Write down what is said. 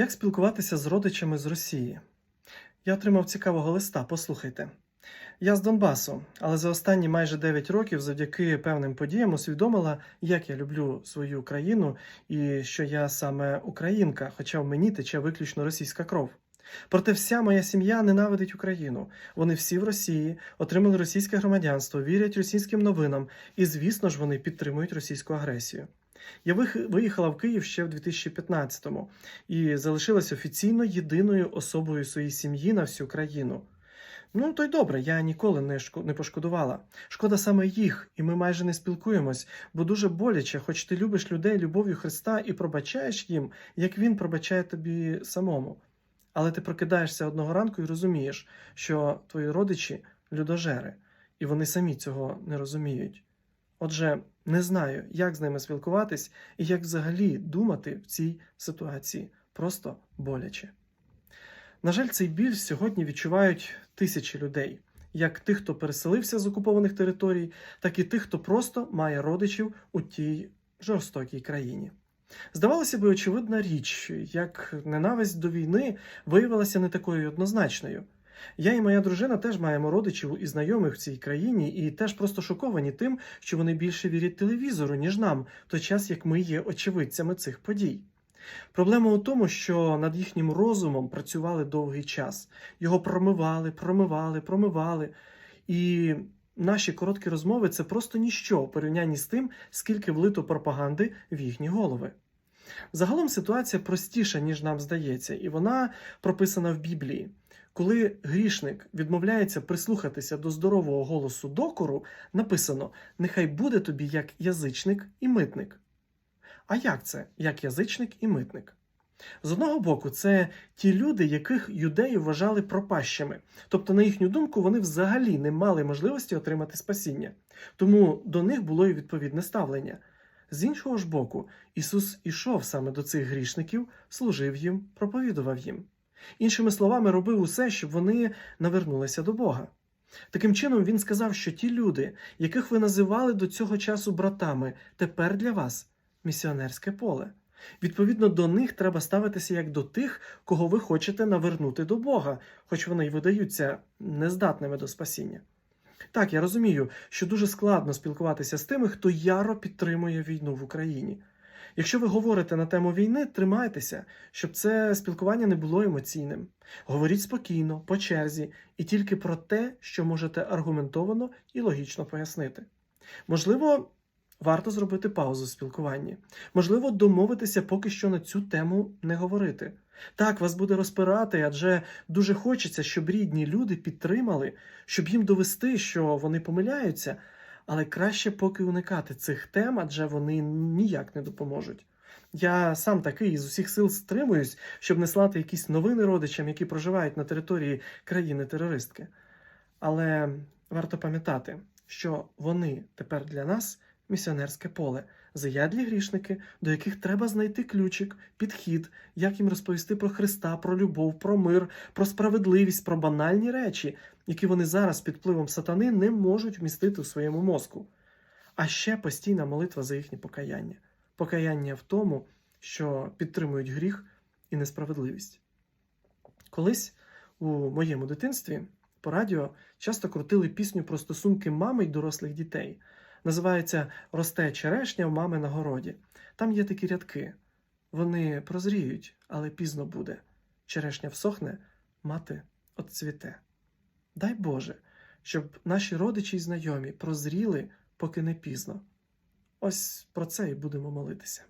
Як спілкуватися з родичами з Росії? Я отримав цікавого листа, послухайте. Я з Донбасу, але за останні майже 9 років завдяки певним подіям усвідомила, як я люблю свою країну і що я саме українка, хоча в мені тече виключно російська кров. Проте вся моя сім'я ненавидить Україну. Вони всі в Росії, отримали російське громадянство, вірять російським новинам, і, звісно ж, вони підтримують російську агресію. Я виїхала в Київ ще в 2015-му і залишилась офіційно єдиною особою своєї сім'ї на всю країну. Ну, то й добре, я ніколи не, шко- не пошкодувала. Шкода саме їх, і ми майже не спілкуємось, бо дуже боляче, хоч ти любиш людей любов'ю Христа і пробачаєш їм, як Він пробачає тобі самому. Але ти прокидаєшся одного ранку і розумієш, що твої родичі людожери, і вони самі цього не розуміють. Отже, не знаю, як з ними спілкуватись і як взагалі думати в цій ситуації. Просто боляче. На жаль, цей біль сьогодні відчувають тисячі людей, як тих, хто переселився з окупованих територій, так і тих, хто просто має родичів у тій жорстокій країні. Здавалося би, очевидна річ, як ненависть до війни виявилася не такою однозначною. Я і моя дружина теж маємо родичів і знайомих в цій країні, і теж просто шоковані тим, що вони більше вірять телевізору, ніж нам, в той час як ми є очевидцями цих подій. Проблема у тому, що над їхнім розумом працювали довгий час. Його промивали, промивали, промивали. І наші короткі розмови це просто ніщо в порівнянні з тим, скільки влито пропаганди в їхні голови. Загалом ситуація простіша, ніж нам здається, і вона прописана в Біблії. Коли грішник відмовляється прислухатися до здорового голосу докору, написано: Нехай буде тобі як язичник і митник. А як це, як язичник і митник? З одного боку, це ті люди, яких юдеї вважали пропащими, тобто, на їхню думку, вони взагалі не мали можливості отримати спасіння, тому до них було і відповідне ставлення. З іншого ж боку, Ісус ішов саме до цих грішників, служив їм, проповідував їм. Іншими словами, робив усе, щоб вони навернулися до Бога. Таким чином, він сказав, що ті люди, яких ви називали до цього часу братами, тепер для вас місіонерське поле. Відповідно, до них треба ставитися як до тих, кого ви хочете навернути до Бога, хоч вони й видаються нездатними до спасіння. Так, я розумію, що дуже складно спілкуватися з тими, хто яро підтримує війну в Україні. Якщо ви говорите на тему війни, тримайтеся, щоб це спілкування не було емоційним. Говоріть спокійно, по черзі, і тільки про те, що можете аргументовано і логічно пояснити. Можливо, варто зробити паузу в спілкуванні. Можливо, домовитися поки що на цю тему не говорити. Так, вас буде розпирати, адже дуже хочеться, щоб рідні люди підтримали, щоб їм довести, що вони помиляються, але краще поки уникати цих тем, адже вони ніяк не допоможуть. Я сам такий з усіх сил стримуюсь, щоб не слати якісь новини родичам, які проживають на території країни-терористки. Але варто пам'ятати, що вони тепер для нас місіонерське поле, заядлі грішники, до яких треба знайти ключик, підхід, як їм розповісти про Христа, про любов, про мир, про справедливість, про банальні речі, які вони зараз під впливом сатани не можуть вмістити у своєму мозку. А ще постійна молитва за їхнє покаяння. Покаяння в тому, що підтримують гріх і несправедливість. Колись у моєму дитинстві по радіо часто крутили пісню про стосунки мами й дорослих дітей. Називається Росте черешня в мами на городі. Там є такі рядки. Вони прозріють, але пізно буде. Черешня всохне, мати отцвіте. Дай Боже, щоб наші родичі й знайомі прозріли, поки не пізно. Ось про це і будемо молитися.